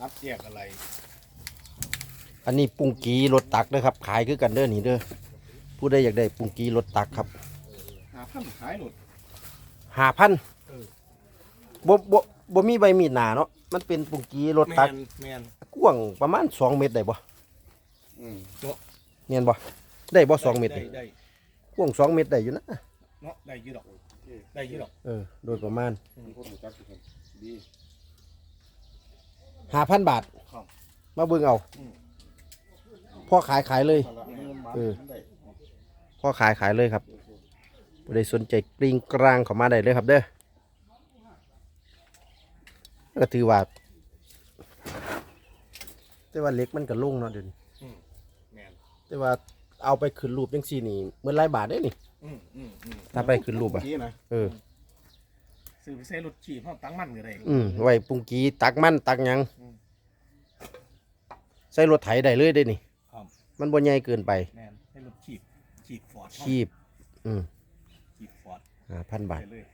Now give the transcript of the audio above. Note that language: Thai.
รับแยกอะไร อันนี้ปุงกีรถตักเด้อครับ ขายคือกันเด้อนี่เด้อผู้ใดอยากได้ปุงกีรถตักครับหาพันขายหลุดหาพันเออบ่บ่บ่มีใบมีดหนาเนาะมันเป็นปุงกีรถแมตักนแมนกว้างประมาณสองเมตรได้บ่อืมเนียนบ่ได้บ่สองเมตรได้นี่ได้กว้างสองเมตรได้อยู่นะเนาะได้อยี่ดอกได้อยี่ดอกเออโดยประมาณ คนรู้จักทุกคนดี ห้าพันบาท ครับ มาเบิ่งเอาอืมพ่อขายขายเลยสาระเงินมาเออมันได้พ่อขายขายเลยครับผู้ใดสนใจกริ้งกลางเข้ามาได้เลยครับเด้อก็ถือว่าแต่ว่าเล็กมันก็ลุ่งเนาะเดี๋ยวนี้แมนแต่ว่าเอาไปขึ้นรูปจังซี่นี่เมื่อไรบาทได้นี่ อืมอืมอืมถ้าไปขึ้นรูปอะ กี้นะเออ ซื้อไปใส่รถขี่เพราะตั้งมันก็ได้อืมไว้ปุงกีตักมันตักหยัง อืม ใส่รถไถได้เลยได้นี่ ครับมันบ่ใหญ่เกินไปแมนใส่รถขี่ขี่ฟอร์ดคีบ อืมขี่ฟอร์ดห้าพันบาท ไปเลย